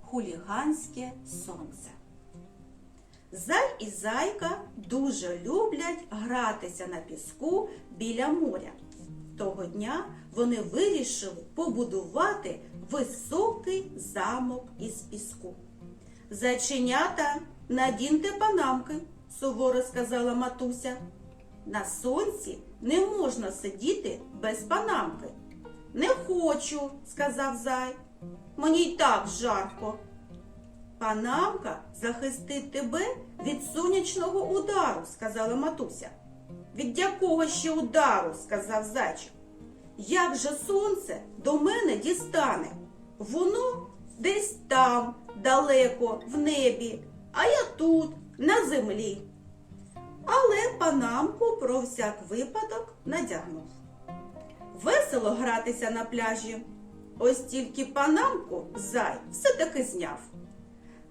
хуліганське сонце. Зай і зайка дуже люблять гратися на піску біля моря. Того дня вони вирішили побудувати високий замок із піску. Зайченята, надіньте панамки, суворо сказала матуся. На сонці не можна сидіти без панамки. Не хочу, сказав зай. Мені й так жарко. Панамка захистить тебе від сонячного удару, сказала матуся. Від якого ще удару, сказав зайчик. Як же сонце до мене дістане? Воно десь там, далеко, в небі, а я тут, на землі. Але панамку про всяк випадок надягнув. Весело гратися на пляжі. Ось тільки панамку зай все-таки зняв.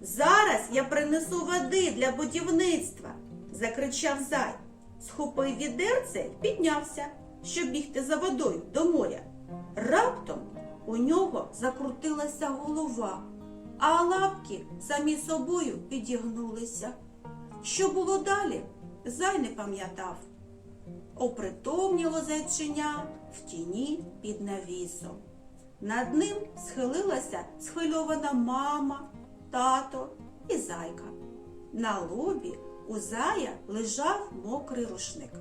Зараз я принесу води для будівництва, закричав зай. Схопив відерце й піднявся, щоб бігти за водою до моря. Раптом у нього закрутилася голова, а лапки самі собою підігнулися. Що було далі, зай не пам'ятав. Опритомніло зайчиня в тіні під навісом. Над ним схилилася схвильована мама, тато і зайка. На лобі у зая лежав мокрий рушник.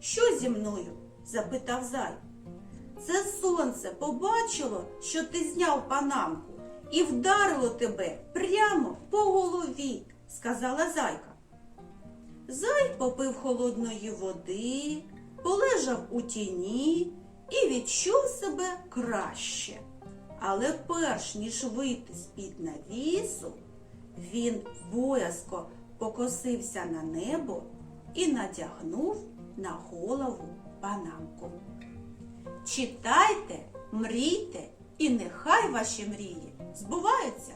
Що зі мною? запитав зай. Це сонце побачило, що ти зняв панамку, і вдарило тебе прямо по голові, сказала зайка. Зай попив холодної води, полежав у тіні і відчув себе краще. Але перш ніж вийти з-під навісу, він боязко покосився на небо і надягнув на голову панамку. Читайте, мрійте, і нехай ваші мрії збуваються.